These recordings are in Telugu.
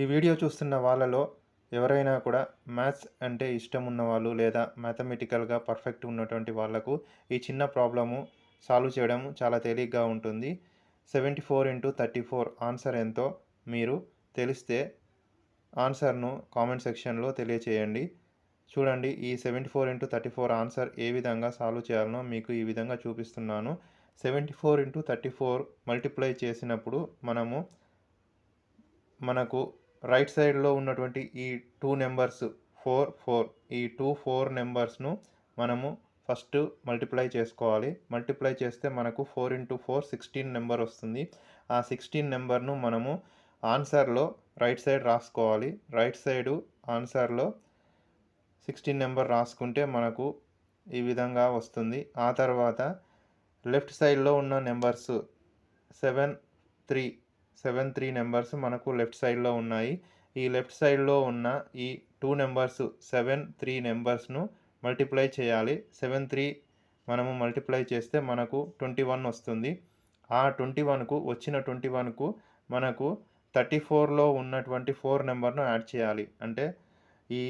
ఈ వీడియో చూస్తున్న వాళ్ళలో ఎవరైనా కూడా మ్యాథ్స్ అంటే ఇష్టం ఉన్నవాళ్ళు లేదా మ్యాథమెటికల్గా పర్ఫెక్ట్ ఉన్నటువంటి వాళ్ళకు ఈ చిన్న ప్రాబ్లము సాల్వ్ చేయడం చాలా తేలిగ్గా ఉంటుంది. Seventy four into thirty four answer ఎంతో మీరు తెలిస్తే ఆన్సర్ను కామెంట్ సెక్షన్లో తెలియచేయండి. చూడండి ఈ seventy four into thirty four answer ఏ విధంగా సాల్వ్ చేయాలనో మీకు ఈ విధంగా చూపిస్తున్నాను. Seventy four into thirty four multiply చేసినప్పుడు మనము మనకు రైట్ సైడ్లో ఉన్నటువంటి ఈ టూ నెంబర్స్ ఫోర్ ఫోర్. ఈ టూ ఫోర్ నెంబర్స్ను మనము ఫస్ట్ మల్టిప్లై చేసుకోవాలి. మల్టిప్లై చేస్తే మనకు four into four sixteen number వస్తుంది. ఆ సిక్స్టీన్ నెంబర్ను మనము ఆన్సర్లో రైట్ సైడ్ రాసుకోవాలి. రైట్ సైడు ఆన్సర్లో సిక్స్టీన్ నెంబర్ రాసుకుంటే మనకు ఈ విధంగా వస్తుంది. ఆ తర్వాత లెఫ్ట్ సైడ్లో ఉన్న numbers seven three seven three numbers మనకు లెఫ్ట్ సైడ్లో ఉన్నాయి. ఈ లెఫ్ట్ సైడ్లో ఉన్న ఈ టూ నెంబర్స్ సెవెన్ త్రీ నెంబర్స్ను మల్టిప్లై చేయాలి. సెవెన్ త్రీ మనము మల్టిప్లై చేస్తే మనకు ట్వంటీ వన్ వస్తుంది. ఆ ట్వంటీ వన్కు వచ్చిన ట్వంటీ వన్కు మనకు థర్టీ ఫోర్లో ఉన్నటువంటి ఫోర్ నెంబర్ను యాడ్ చేయాలి. అంటే ఈ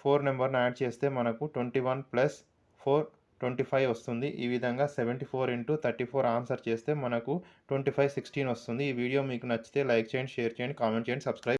ఫోర్ నెంబర్ను యాడ్ చేస్తే మనకు twenty one plus four twenty five వస్తుంది. ఈ విధంగా seventy four into thirty four answer చేస్తే మనకు ట్వంటీ ఫైవ్ సిక్స్టీన్ వస్తుంది. ఈ వీడియో మీకు నచ్చితే లైక్ చేయండి షేర్ చేయండి కామెంట్ చేయండి సబ్స్క్రైబ్